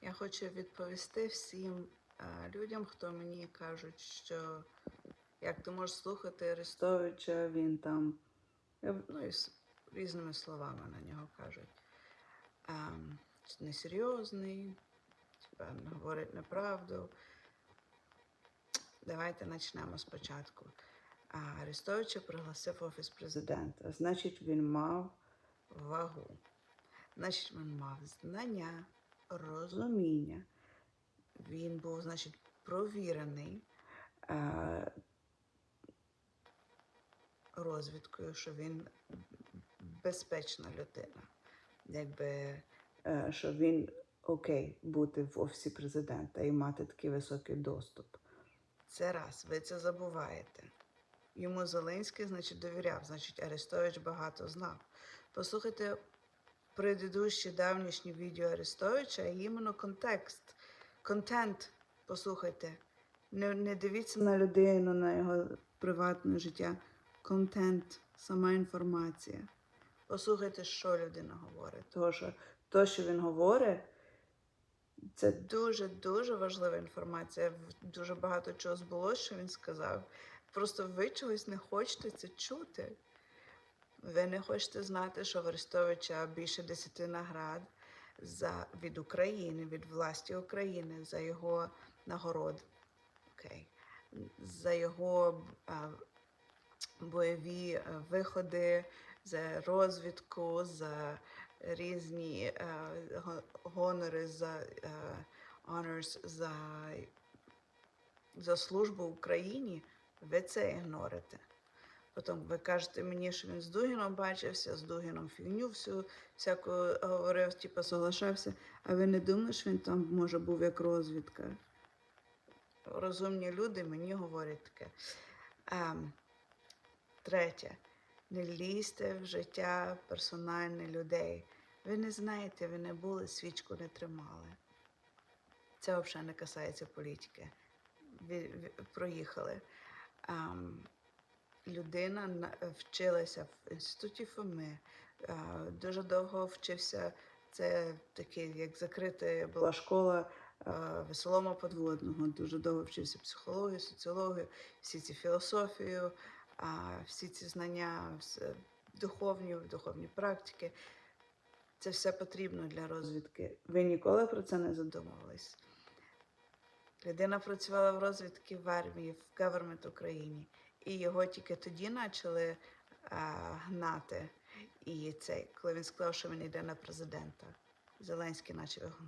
Я хочу відповісти всім е, людям, хто мені кажуть, що як ти можеш слухати Арестовича, він там ну, і різними словами на нього кажуть. Ем, несерйозний, типа, говорить неправду. Давайте почнемо спочатку. А Арестовича пригласив офіс президента. Значить, він мав вагу. Значить, він мав знання, розуміння. Він був, значить, провірений е, розвідкою, що він безпечна людина. Якби, е, що він окей бути в офісі президента і мати такий високий доступ. Це раз, ви це забуваєте. Йому Зеленський, значить, довіряв, значить, Арестович багато знав. Послухайте предыдущі давнішні відео Арестовича, а іменно контекст, контент. Послухайте. Не, не дивіться на людину, на його приватне життя. Контент, сама інформація. Послухайте, що людина говорить. Тому що то, що він говорить, це дуже-дуже важлива інформація. Дуже багато чого збулося, що він сказав. Просто ви чогось не хочете це чути. Ви не хочете знати, що в Арестовича більше десяти наград за, від України, від власті України за його нагород. Окей. За його а, бойові виходи, за розвідку, за різні а, гонори, за а, honors, за, за службу Україні. Ви це ігнорите. Потім ви кажете мені, що він з Дугіном бачився, з Дугіном фігню всю всяку говорив, типу, соглашався. А ви не думаєте, що він там може був як розвідка? Розумні люди мені говорять таке. Ем, третє. Не лізьте в життя персональне людей. Ви не знаєте, ви не були, свічку не тримали. Це взагалі не касається політики. Ви, ви- проїхали. Ем, людина вчилася в інституті ФОМи, е, дуже довго вчився. Це такий, як закрита була школа е, веселома подводного. Дуже довго вчився психологію, соціологію, всі ці філософію, всі ці знання, духовні, духовні практики. Це все потрібно для розвідки. Ви ніколи про це не задумувались? Людина працювала в розвідці в армії, в government Україні, і його тільки тоді почали а, гнати. І цей, коли він сказав, що він йде на президента, Зеленський почав його гнати.